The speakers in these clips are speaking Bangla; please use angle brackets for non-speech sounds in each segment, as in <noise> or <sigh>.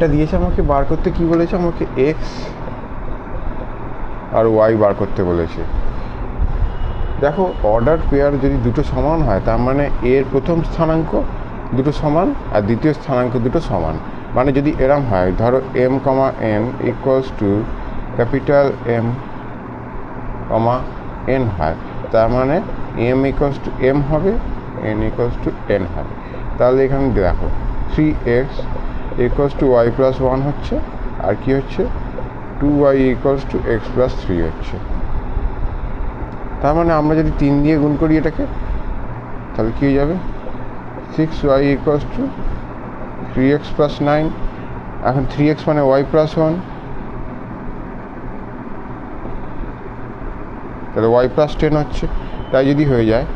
এটা দিয়েছে আমাকে, বার করতে কি বলেছে আমাকে? এক্স আর ওয়াই বার করতে বলেছে। দেখো অর্ডার পেয়ার যদি দুটো সমান হয়, তার মানে এর প্রথম স্থানাঙ্ক দুটো সমান আর দ্বিতীয় স্থানাঙ্ক দুটো সমান। মানে যদি এরম হয়, ধরো M comma N equals to capital M comma N হয়, তার মানে এম ইকুয়ালস টু এম হবে এন ইকুয়ালস টু এন হবে। তাহলে এখানে দেখো three X equals to Y plus one হচ্ছে, আর কি হচ্ছে? Two Y equals to X plus three হচ্ছে। তার মানে আমরা যদি তিন দিয়ে গুণ করি এটাকে, তাহলে কী হয়ে যাবে? Six Y equals to three X plus nine এখন থ্রি এক্স মানে ওয়াই প্লাস ওয়ান তাহলে ওয়াই প্লাস টেন হচ্ছে। তাই যদি হয়ে যায়,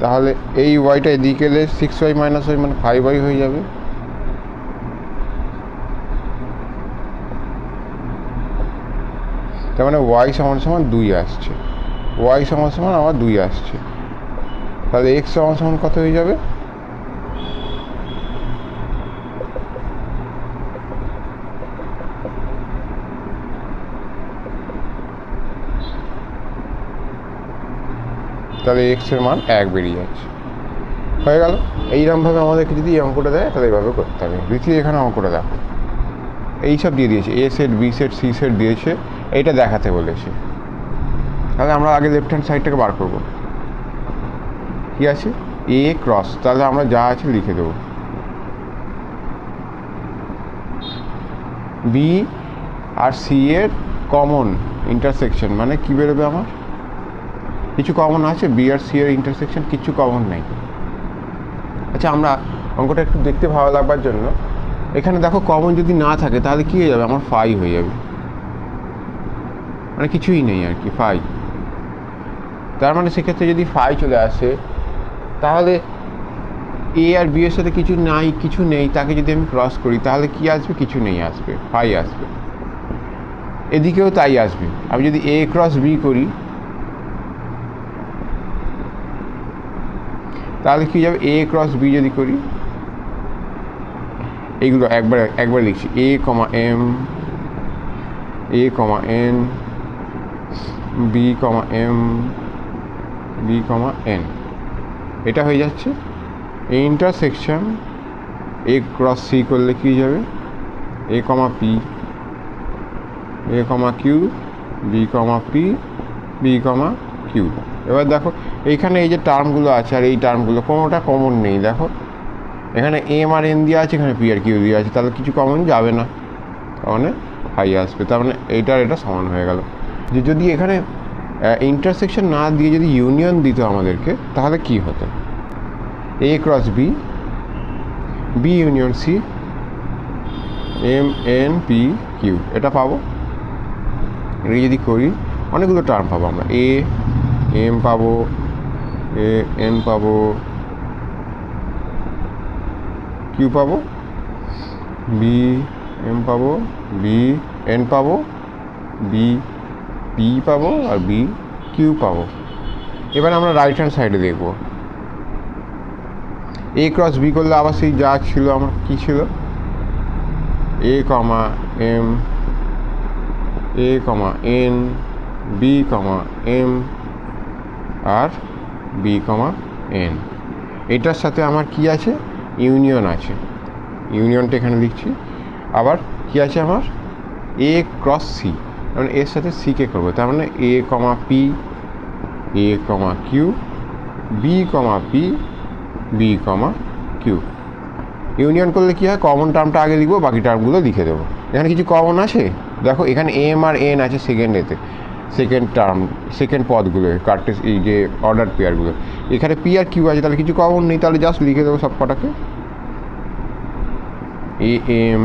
তাহলে এই ওয়াইটা এদিকে এলে সিক্স ওয়াই মাইনাস ওয়াই মানে ফাইভ ওয়াই হয়ে যাবে। তার মানে ওয়াই সমান সমান দুই আসছে। ওয়াই সমান সমান আমার দুই আসছে। তাহলে এক্স সমান সমান কত হয়ে যাবে? তাহলে এক্সের মান এক বেরিয়ে যাচ্ছে। হয়ে গেল। এইরকমভাবে আমাদেরকে যদি এই অঙ্কটা দেয়, তাহলে এইভাবে করতে হবে। দ্বিতীয় এখানে অঙ্কটা দেখো। এইসব দিয়ে দিয়েছে। A set B set C set দিয়েছে। এইটা দেখাতে বলেছে। তাহলে আমরা আগে লেফট হ্যান্ড সাইডটাকে বার করব। কি আছে? এ ক্রস তাহলে আমরা যা আছে লিখে দেবো। বি আর সি এর কমন ইন্টারসেকশন মানে কি বেরোবে আমার? কিছু কমন আছে বি আর সি এর ইন্টারসেকশন কিছু কমন নেই। আচ্ছা আমরা অঙ্কটা একটু দেখতে ভালো লাগবার জন্য, এখানে দেখো কমন যদি না থাকে, তাহলে কী হয়ে যাবে? আমার ফাই হয়ে যাবে। মানে কিছুই নেই আর কি ফাই তার মানে সেক্ষেত্রে যদি ফাই চলে আসে, তাহলে এ আর বি এর সাথে কিছু নাই, কিছু নেই, তাকে যদি আমি ক্রস করি, তাহলে কি আসবে? কিছু নেই আসবে ফাই আসবে। এদিকেও তাই আসবে। আমি যদি এ ক্রস বি করি, তাহলে কী যাবে? এ ক্রস বি যদি করি, এইগুলো একবার একবার লিখছি। A comma M A comma N B comma M B comma N এটা হয়ে যাচ্ছে। ইন্টারসেকশন এ ক্রস সি করলে কী যাবে? A comma P A comma Q B comma P B comma Q এবার দেখো, এইখানে এই যে টার্মগুলো আছে আর এই টার্মগুলো কোনোটা কমন নেই, দেখো। এখানে এম আর এন দিয়ে আছে, এখানে পি আর কিউ দিয়ে আছে, তাহলে কিছু কমন যাবে না। তার মানে হাই আসবে, তার মানে এইটার এটা সমান হয়ে গেল। যে যদি এখানে ইন্টারসেকশন না দিয়ে যদি ইউনিয়ন দিত আমাদেরকে, তাহলে কি হতো? A cross B B union C M N P Q এটা পাবো। এটা যদি করি, অনেকগুলো টার্ম পাবো আমরা। এ এম পাবো এ এন পাবো কিউ পাবো বি এম পাবো বি এন পাবো বি পি পাবো আর বি কিউ পাবো। এবার আমরা রাইট হ্যান্ড সাইডে দেখব। এ ক্রস বি করলে আবার সেই যা ছিল আমার কী ছিল? A comma M A comma N B comma M R B comma N এটার সাথে আমার কি আছে? ইউনিয়ন আছে। ইউনিয়নটা এখানে লিখছি। আবার কি আছে আমার? এ ক্রস সি মানে এর সাথে সিকে করব, তার মানে A comma P A comma Q B comma P B comma Q union করলে কী হয়? কমন টার্মটা আগে লিখব, বাকি টার্মগুলো লিখে দেবো। এখানে কিছু কমন আছে? দেখো, এখানে এম আর এন আছে সেকেন্ড এতে। সেকেন্ড টার্ম সেকেন্ড পদগুলো কার্টেস এই যে অর্ডার পেয়ারগুলো এখানে পি আর কিউ আছে, তাহলে কিছু কমন নেই, তাহলে জাস্ট লিখে দেবো সব কটাকে A M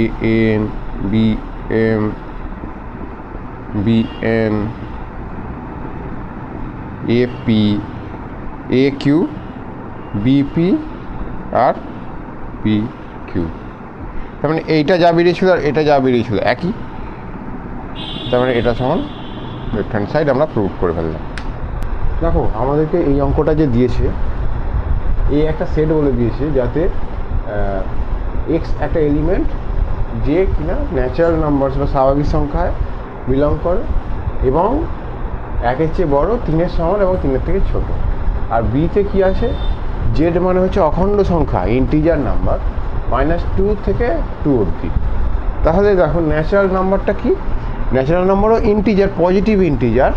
A N B M B N A Q R P Q তার মানে এইটা যা বেরিয়েছিল আর এটা যা বেরিয়েছিল, একই? তার মানে এটা সমান লেফট হ্যান্ড সাইড আমরা প্রুভ করে ফেললাম। দেখো, আমাদেরকে এই অঙ্কটা যে দিয়েছে, এই একটা সেট বলে দিয়েছে যাতে এক্স একটা এলিমেন্ট যে কিনা ন্যাচারাল নাম্বার বা স্বাভাবিক সংখ্যায় বিলং করে এবং একের চেয়ে বড় তিনের সমান এবং তিনের থেকে ছোট। আর বিতে কি আছে? জেড মানে হচ্ছে অখণ্ড সংখ্যা ইন্টিজার নাম্বার মাইনাস টু থেকে টু অবধি। তাহলে দেখো ন্যাচারাল নাম্বারটা কি? ন্যাচারাল নাম্বারও ইন্টিজার পজিটিভ ইন্টিজার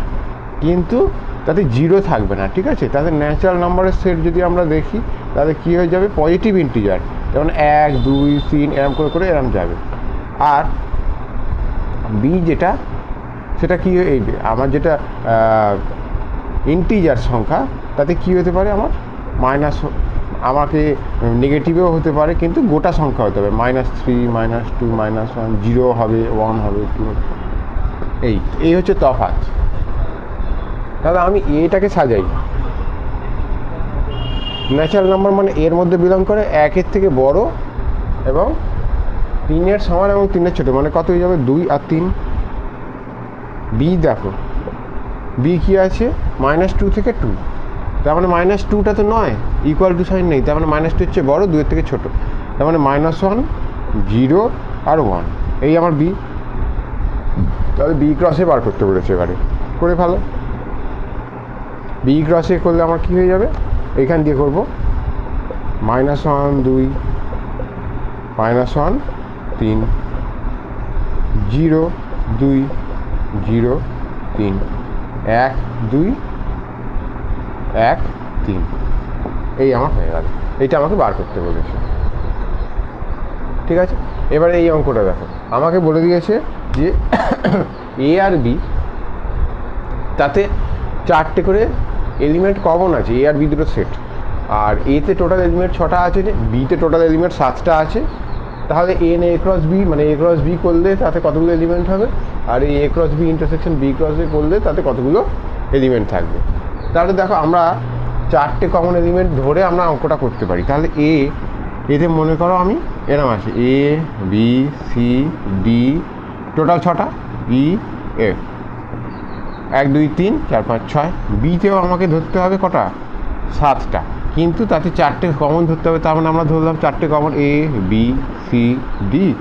কিন্তু তাতে জিরো থাকবে না, ঠিক আছে? তাতে ন্যাচারাল নাম্বারের সেট যদি আমরা দেখি, তাহলে কী হয়ে যাবে? পজিটিভ ইন্টিজার যেমন এক, দুই, তিন, এরম করে করে এরম যাবে। আর বি যেটা সেটা কী এই আমার যেটা ইন্টিজার সংখ্যা, তাতে কী হতে পারে আমার? মাইনাস আমাকে নেগেটিভেও হতে পারে, কিন্তু গোটা সংখ্যা হতে পারে minus three minus two minus one zero হবে ওয়ান হবে টু এই এই হচ্ছে তফাৎ। তাহলে আমি এটাকে সাজাই। ন্যাচারাল নাম্বার মানে এর মধ্যে বিলং করে একের থেকে বড় এবং তিনের সমান এবং তিনের ছোটো মানে কত হয়ে যাবে? দুই আর তিন। বি দেখো। বি কী আছে? মাইনাস টু থেকে টু তার মানে মাইনাস টুটা তো নয় ইকুয়াল টু সাইন নেই। তার মানে মাইনাস টু হচ্ছে বড়ো, দুয়ের থেকে ছোটো। তার মানে মাইনাস ওয়ান জিরো আর ওয়ান এই আমার বি তাহলে বি ক্রসে বার করতে পেরেছে এবারে। করে ভালো বি ক্রসে করলে আমার কী হয়ে যাবে? এখান দিয়ে করব। মাইনাস ওয়ান দুই। মাইনাস ওয়ান তিন। জিরো দুই। জিরো তিন। এক, দুই, এক, তিন। এই আমার হয়ে গেল। এইটা আমাকে বার করতে বলেছে। ঠিক আছে? এবারে এই অঙ্কটা দেখো। আমাকে বলে দিয়েছে যে <coughs> এ আর বি তাতে চারটে করে এলিমেন্ট কমন আছে। এ আর বি দুটো সেট আর এতে টোটাল এলিমেন্ট ছটা আছে যে বিতে টোটাল এলিমেন্ট সাতটা আছে। তাহলে এন এ ক্রস বি মানে এ ক্রস বি করলে তাতে কতগুলো এলিমেন্ট হবে? আর এই A cross B intersection B cross B করলে তাতে কতগুলো এলিমেন্ট থাকবে? তাহলে দেখো, আমরা চারটে কমন এলিমেন্ট ধরে আমরা অঙ্কটা করতে পারি। তাহলে এ এতে মনে করো আমি এরম আছে। A B C D total ছটা ই এফ এক, দুই, তিন, চার, পাঁচ, ছয়। বিতেও আমাকে ধরতে হবে কটা? সাতটা। কিন্তু তাতে চারটে কমন ধরতে হবে, তার মানে আমরা ধরলাম চারটে common A B C D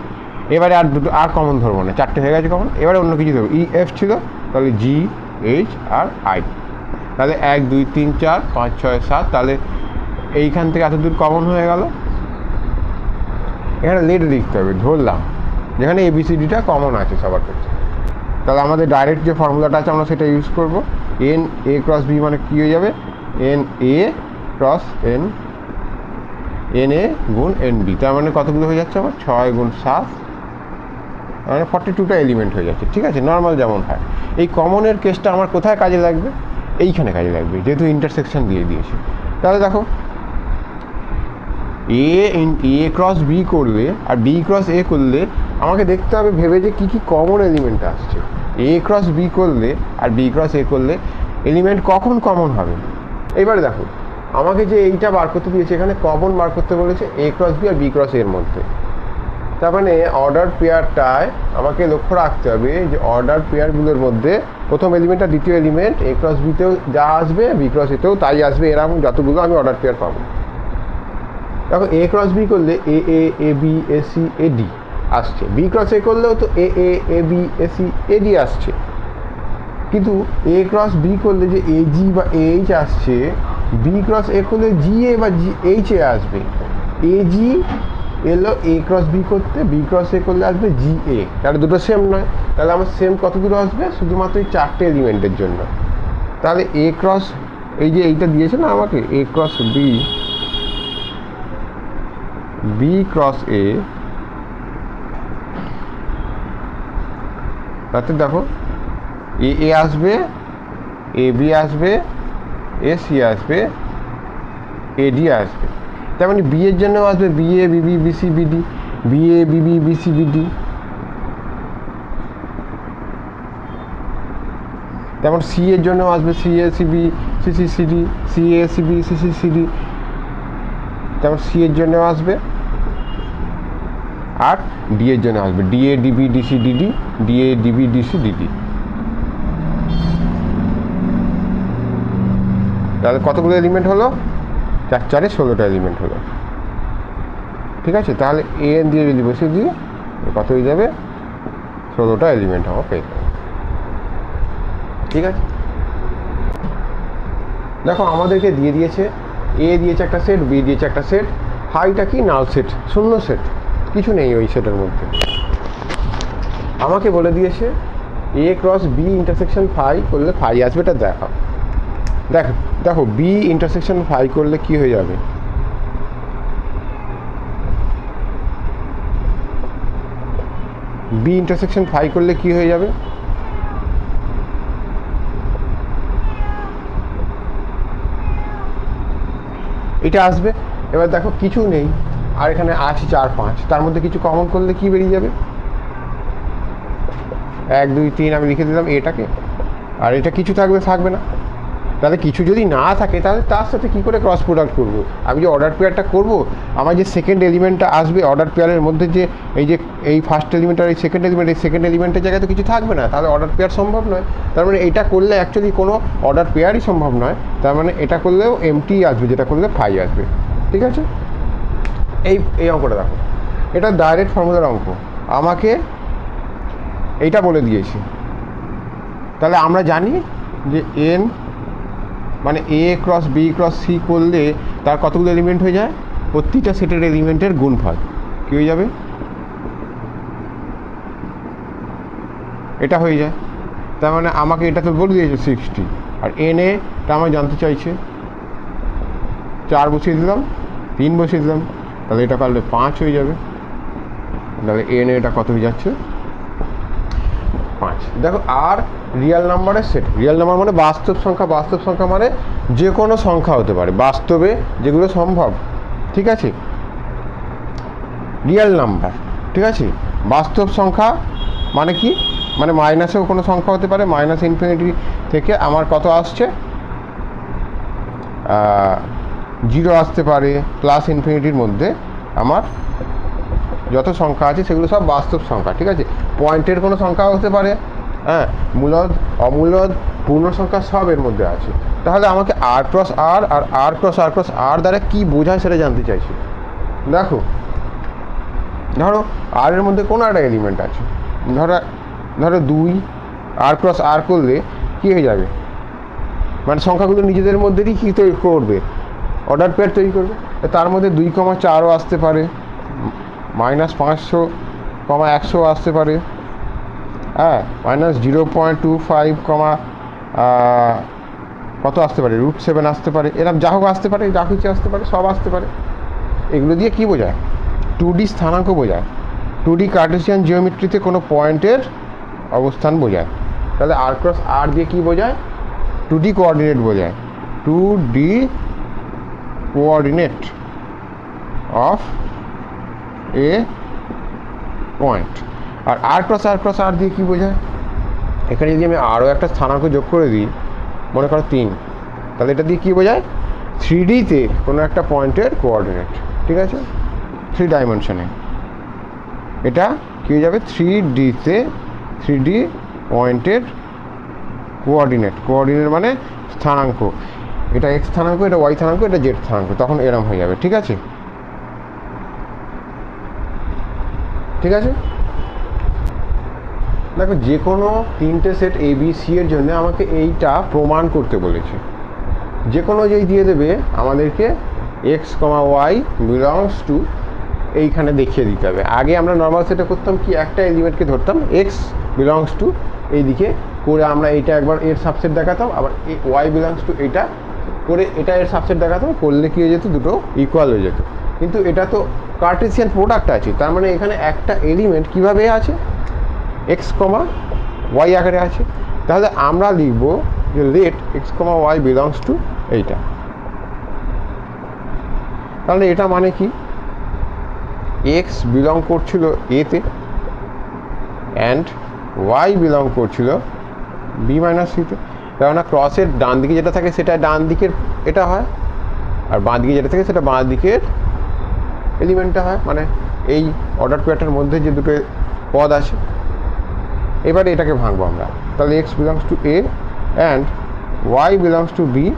এবারে আর দুটো, আর কমন ধরবো না। চারটে হয়ে গেছে কমন এবারে অন্য কিছু ধরবো। ই এফ ছিল, তাহলে জি এইচ আর আই তাহলে এক, দুই, তিন, চার, পাঁচ, ছয়, সাত, তাহলে এইখান থেকে এত দূর কমন হয়ে গেল। এখানে লেট লিখতে হবে, ধরলাম। যেখানে এবিসিডিটা কমন আছে সবার ক্ষেত্রে। তাহলে আমাদের ডাইরেক্ট যে ফর্মুলাটা আছে, আমরা সেটা ইউজ করব। এন এ ক্রস বি মানে কী হয়ে যাবে? N A cross N N A গুণ এন বি তার মানে কতগুলো হয়ে যাচ্ছে আমার? ছয় গুণ সাত মানে ফর্টি টুটা এলিমেন্ট হয়ে যাচ্ছে, ঠিক আছে? নর্মাল যেমন হয়। এই কমনের কেসটা আমার কোথায় কাজে লাগবে? এইখানে কাজে লাগবে, যেহেতু ইন্টারসেকশন দিয়ে দিয়েছে। তাহলে দেখো এ এ ক্রস বি করলে আর বি ক্রস এ করলে আমাকে দেখতে হবে, ভেবে যে কী কী কমন এলিমেন্ট আসছে। এ ক্রস বি করলে আর বি ক্রস এ করলে এলিমেন্ট কখন কমন হবে? এবারে দেখো, আমাকে যে এইটা বার করতে দিয়েছে এখানে কমন বার করতে বলেছে এ ক্রস বি আর বি ক্রস এর মধ্যে। তার মানে অর্ডার পেয়ারটায় আমাকে লক্ষ্য রাখতে হবে যে অর্ডার পেয়ারগুলোর মধ্যে প্রথম এলিমেন্ট আর দ্বিতীয় এলিমেন্ট এ ক্রস বিতেও যা আসবে বি ক্রস এতেও তাই আসবে, এরকম যতগুলো আমি অর্ডার পেয়ার পাবো। দেখো এ ক্রস বি করলে A A A B A C A D আসছে। বি ক্রস এ করলেও তো A A A B A C A D আসছে। কিন্তু এ ক্রস বি করলে যে এ জি বা এ এইচ আসছে বি ক্রস এ করলে জি এ বা জি এইচ এ আসবে। এ জি এলো এ ক্রস বি করতে বি ক্রস এ করলে আসবে জি এ তাহলে দুটো সেম নয়। তাহলে আমার সেম কত দূর আসবে? শুধুমাত্র এই চারটে এলিমেন্টের জন্য। তাহলে এ ক্রস এই যে এইটা দিয়েছে না আমাকে? A cross B B cross A তাতে দেখো এ এ আসবে এ বি আসবে এ সি আসবে এ ডি আসবে। তার মানে বি এর জন্য আসবে B A Bibi B C BD B A Bibi B C B D তেমন সি এর জন্য আসবে C A CB C A CB CC CD তেমন সি এর জন্য আসবে আর ডি এর জন্য আসবে। DA DB DC DD DA DB DC DD তাহলে কতগুলো এলিমেন্ট হলো? চার চারে ষোলোটা এলিমেন্ট হলো। ঠিক আছে? তাহলে এ এন দিয়ে যদি বসে দিই, কত হয়ে যাবে? ষোলোটা এলিমেন্ট আমার পেয়ে ঠিক আছে? দেখো, আমাদেরকে দিয়ে দিয়েছে এ দিয়েছে একটা সেট বি দিয়েছে একটা সেট হাইটা কি? নাল সেট শূন্য সেট কিছু নেই ওই সেটের মধ্যে। আমাকে বলে দিয়েছে A cross B intersection phi করলে ফাই আসবে, এটা দেখো দেখো দেখো বি ইন্টারসেকশন ফাই করলে কি হয়ে যাবে? বি ইন্টারসেকশন ফাই করলে কি হয়ে যাবে? এটা আসবে। এবার দেখো, কিছু নেই। আর এখানে আছে চার পাঁচ। তার মধ্যে কিছু কমন করলে কি বেরিয়ে যাবে? এক, দুই, তিন আমি লিখে দিলাম এটাকে। আর এটা কিছু থাকবে থাকবে না। তাহলে কিছু যদি না থাকে, তাহলে তার সাথে কী করে ক্রস প্রোডাক্ট করব? আমি যে অর্ডার পেয়ারটা করব, আমার যে সেকেন্ড এলিমেন্টটা আসবে অর্ডার পেয়ারের মধ্যে যে এই যে, এই ফার্স্ট এলিমেন্ট আর এই সেকেন্ড এলিমেন্ট এই সেকেন্ড এলিমেন্টের জায়গায় তো কিছু থাকবে না, তাহলে অর্ডার পেয়ার সম্ভব নয়। তার মানে এটা করলে অ্যাকচুয়ালি কোনো অর্ডার পেয়ারই সম্ভব নয়, তার মানে এটা করলেও এমটি আসবে, যেটা করলে ফাই আসবে। ঠিক আছে? এই এই অঙ্কটা দেখো। এটা ডাইরেক্ট ফর্মুলার অঙ্ক। আমাকে এইটা বলে দিয়েছি। তাহলে আমরা জানি যে এন মানে A cross B cross C করলে তার কতগুলো এলিমেন্ট হয়ে যায়? প্রতিটা সেটের এলিমেন্টের গুণফল। কী হয়ে যাবে? এটা হয়ে যায়। তার মানে আমাকে এটা তো বলে দিয়েছে সিক্সটি আর এন এটা আমার জানতে চাইছে। চার বসিয়ে দিলাম, তিন বসিয়ে দিলাম। তাহলে এটা পারলে পাঁচ হয়ে যাবে। তাহলে এন এটা কত হয়ে যাচ্ছে? পাঁচ। দেখো, আর রিয়েল নাম্বারের সেট রিয়াল নাম্বার মানে বাস্তব সংখ্যা বাস্তব সংখ্যা মানে যে কোনো সংখ্যা হতে পারে, বাস্তবে যেগুলো সম্ভব, ঠিক আছে? রিয়াল নাম্বার ঠিক আছে? বাস্তব সংখ্যা মানে কি? মানে মাইনাসেও কোনো সংখ্যা হতে পারে মাইনাস ইনফিনিটি থেকে আমার কত আসছে? জিরো আসতে পারে প্লাস ইনফিনিটির মধ্যে আমার যত সংখ্যা আছে সেগুলো সব বাস্তব সংখ্যা, ঠিক আছে? পয়েন্টের কোনো সংখ্যা হতে পারে হ্যাঁ মূলদ, অমূলদ পূর্ণ সংখ্যা সব এর মধ্যে আছে। তাহলে আমাকে আর ক্রস আর আর R cross R cross R দ্বারা কী বোঝায় সেটা জানতে চাইছি। দেখো, ধরো আর এর মধ্যে কোনো একটা এলিমেন্ট আছে। ধরো ধরো দুই আর ক্রস আর করলে কী হয়ে যাবে? মানে সংখ্যাগুলো নিজেদের মধ্যেই কী তৈরি করবে? অর্ডার পেয়ার তৈরি করবে। তার মধ্যে দুই কমা চারও আসতে পারে, মাইনাস পাঁচশো, কমা একশো আসতে পারে। হ্যাঁ minus zero point two five comma কত আসতে পারে? রুট সেভেন আসতে পারে। এরকম যা হোক আসতে পারে, যা কিছু আসতে পারে, সব আসতে পারে। এগুলো দিয়ে কী বোঝায়? টু ডি স্থানাঙ্ক বোঝায়। টু ডি কার্টেসিয়ান জিওমেট্রিতে কোনো পয়েন্টের অবস্থান বোঝায়। তাহলে আর ক্রস আর দিয়ে কী বোঝায়? টু ডি কোঅর্ডিনেট বোঝায়। Two D coordinate of a point R R cross R cross R দিয়ে কী বোঝায়? এখানে যদি আমি আরও একটা স্থানাঙ্ক যোগ করে দিই, মনে করো তিন, তাহলে এটা দিয়ে কী বোঝায়? থ্রি ডিতে কোনো একটা পয়েন্টের কোঅর্ডিনেট ঠিক আছে? থ্রি ডাইমেনশনে এটা কী হয়ে যাবে? থ্রি ডিতে থ্রি ডি পয়েন্টের কোঅর্ডিনেট কোঅর্ডিনেট মানে স্থানাঙ্ক। এটা এক্স স্থানাঙ্ক, এটা ওয়াই স্থানাঙ্ক, এটা জেড স্থানাঙ্ক, তখন এরম হয়ে যাবে, ঠিক আছে? ঠিক আছে? দেখো যে কোনো তিনটে সেট এ বি সি এর জন্য আমাকে এইটা প্রমাণ করতে বলেছে। যে কোনো যেই দিয়ে দেবে, আমাদেরকে X comma Y belongs to এইখানে দেখিয়ে দিতে হবে। আগে আমরা নর্মাল সেটে করতাম কি, একটা এলিমেন্টকে ধরতাম এক্স বিলংস টু এইদিকে করে আমরা এইটা একবার এর সাবসেট দেখাতাম, আবার ওয়াই বিলংস টু এটা করে এটা এর সাবসেট দেখাতাম, করলে কী হয়ে যেত, দুটো ইকুয়াল হয়ে যেত। কিন্তু এটা তো কার্টেসিয়ান প্রোডাক্ট আছে, তার মানে এখানে একটা এলিমেন্ট কীভাবে আছে? এক্স কমা ওয়াই আকারে আছে। তাহলে আমরা লিখব যে let X comma Y belongs to এইটা। তাহলে এটা মানে কি? এক্স বিলং করছিল এতে অ্যান্ড ওয়াই বিলং করছিল বি মাইনাস সিতে কেননা ক্রসের ডান দিকে যেটা থাকে সেটা ডান দিকের এটা হয়, আর বাঁ দিকে যেটা থাকে সেটা বাঁ দিকের এলিমেন্টটা হয়। মানে এই অর্ডার পেয়ারটার মধ্যে যে দুটো পদ আছে এবারে এটাকে ভাঙবো আমরা। তাহলে X belongs to A and Y belongs to B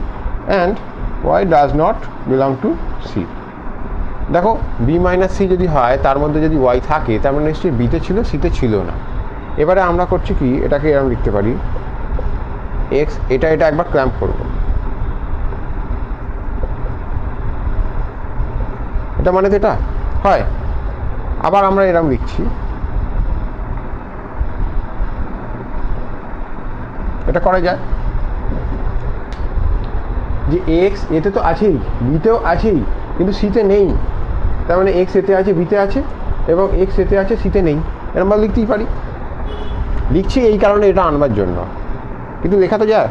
and Y does not belong to C দেখো বি মাইনাস সি যদি হয়, তার মধ্যে যদি ওয়াই থাকে, তার মানে নিশ্চয়ই বিতে ছিল সিতে ছিল না। এবারে আমরা করছি কি, এটাকে এরকম লিখতে পারি। এক্স এটা এটা একবার ক্ল্যাম্প করব। এটা মানে তো এটা? হয়। আবার আমরা এরকম লিখছি। এটা করা যায়। যে এক্স এতে তো আছেই বিতেও আছেই, কিন্তু সিতে নেই। তার মানে এক্স এতে আছে বিতে আছে, এবং এক্স এতে আছে সিতে নেই। এরকম আমরা লিখতেই পারি। লিখছি এই কারণে এটা আনবার জন্য। কিন্তু লেখা তো যায়।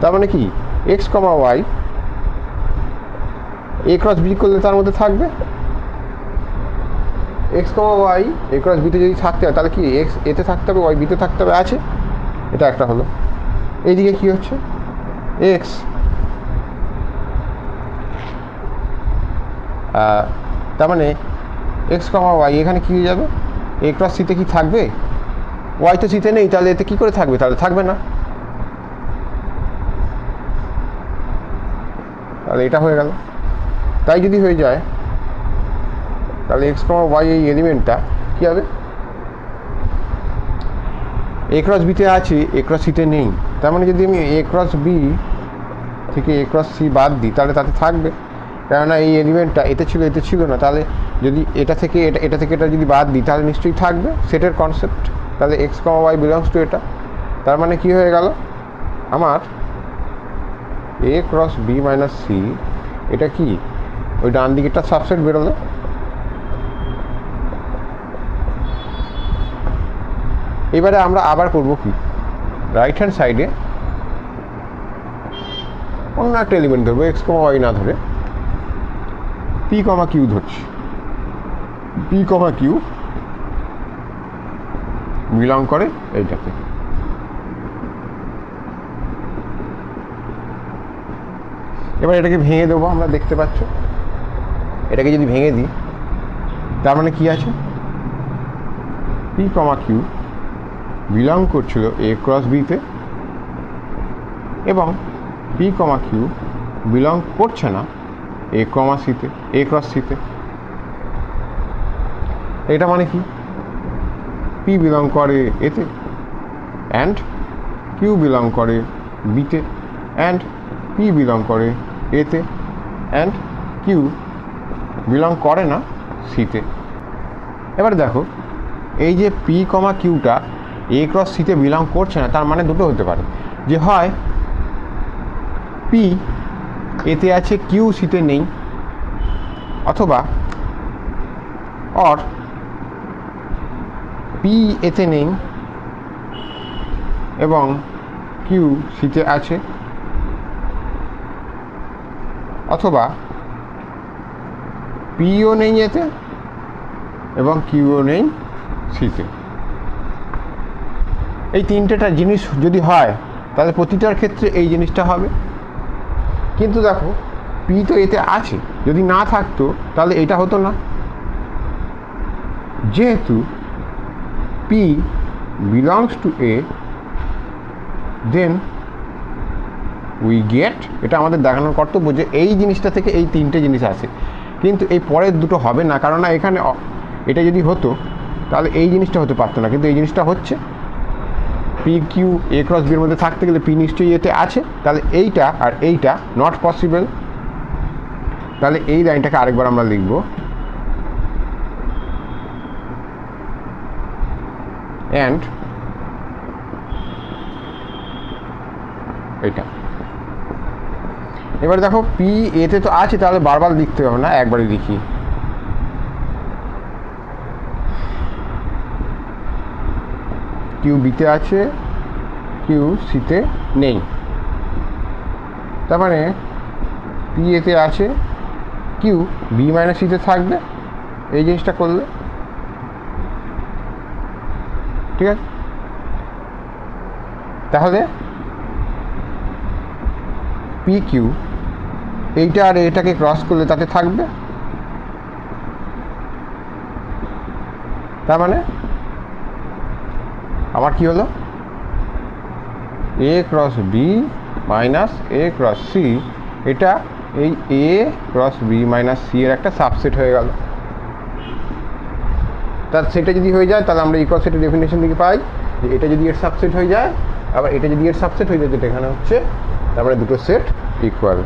তার মানে কি? X comma Y A cross B করলে তার মধ্যে থাকবে। X comma Y A cross বিতে যদি থাকতে হয়, তাহলে কি? এক্স এতে থাকতে হবে ওয়াই বিতে থাকতে হবে, আছে। এটা একটা হলো। এইদিকে কি হচ্ছে? এক্স তার মানে এক্স কমা ওয়াই এখানে কী হয়ে যাবে? এ ক্রস সিতে কি থাকবে? ওয়াই তো সিতে নেই, তাহলে এতে কী করে থাকবে? তাহলে থাকবে না। তাহলে এটা হয়ে গেল। তাই যদি হয়ে যায়, তাহলে এক্স কমা ওয়াই এই এলিমেন্টটা কী হবে? এ ক্রস বিতে আছে এ ক্রস সিতে নেই। তার মানে যদি আমি এ ক্রস বি থেকে এ ক্রস সি বাদ দিই, তাহলে তাতে থাকবে। কেননা এই এলিমেন্টটা এতে ছিল এতে ছিল না। তাহলে যদি এটা থেকে এটা এটা থেকে এটা যদি বাদ দিই, তাহলে নিশ্চয়ই থাকবে সেটের কনসেপ্ট তাহলে X comma Y belongs to এটা। তার মানে কি হয়ে গেল? আমার A cross B minus C এটা কি? ওই ডান দিকেরটা সাবসেট বেরোলো। এবারে আমরা আবার করব কি? রাইট হ্যান্ড সাইডে অন্য একটা এলিমেন্ট ধরবো এক্স কমা ওয়াই না ধরে। পি কমা কিউ ধরছি। পি কমা কিউ বিলং করে এইটাতে। এবার এটাকে ভেঙে দেবো, আমরা দেখতে পাচ্ছ। এটাকে যদি ভেঙে দিই, তার মানে কি আছে? পি কমা কিউ বিলং করছিল এ ক্রস বিতে এবং পি কমা কিউ বিলং করছে না এ কমা সিতে এ ক্রস সিতে এটা মানে কি? পি বিলং করে এতে অ্যান্ড কিউ বিলং করে বিতে অ্যান্ড পি বিলং করে এতে অ্যান্ড কিউ বিলং করে না সিতে এবার দেখো, এই যে পি কমা কিউটা এ ক্রস সিতে বিলং করছে না, তার মানে দুটো হতে পারে। যে হয় পি এতে আছে কিউ সিতে নেই, অথবা অর পি এতে নেই, এবং কিউ সিতে আছে, অথবা পিও নেই এতে, এবং কিউও নেই সিতে এই তিনটেটা জিনিস যদি হয়, তাহলে প্রতিটার ক্ষেত্রে এই জিনিসটা হবে। কিন্তু দেখো পি তো এতে আছে। যদি না থাকতো, তাহলে এটা হতো না। যেহেতু P belongs to A then we get এটা আমাদের দেখানোর কর্তব্য যে এই জিনিসটা থেকে এই তিনটে জিনিস আছে। কিন্তু এই পরের দুটো হবে না কারণ এখানে এটা যদি হতো, তাহলে এই জিনিসটা হতে পারতো না। কিন্তু এই জিনিসটা হচ্ছে পি কিউ এ ক্রস বির মধ্যে থাকতে গেলে পি নিশ্চয়ই এতে আছে। তাহলে এইটা আর এইটা নট পসিবল তাহলে এই লাইনটাকে আরেকবার আমরা লিখব। অ্যান্ড এটা এবার দেখো পি এতে তো আছে, তাহলে বারবার লিখতে হবে না, একবারই লিখি। কিউ বিতে আছে কিউ সিতে নেই। তার মানে পি এতে আছে কিউ বি মাইনাস সিতে থাকবে, এই জিনিসটা করলে। ঠিক আছে? তাহলে পি কিউ এইটা আর এটাকে ক্রস করলে তাতে থাকবে। তার মানে আমার কি হলো? A cross B minus A cross C এটা এই A cross B minus C এর একটা সাবসেট হয়ে গেল। তার সেটা যদি হয়ে যায়, তাহলে আমরা ইকুয়াল সেটের ডেফিনেশন থেকে পাই যে এটা যদি এর সাবসেট হয়ে যায়, আবার এটা যদি এর সাবসেট হয়ে যায়, যেটা এখানে হচ্ছে তারপরে দুটো সেট ইকুয়াল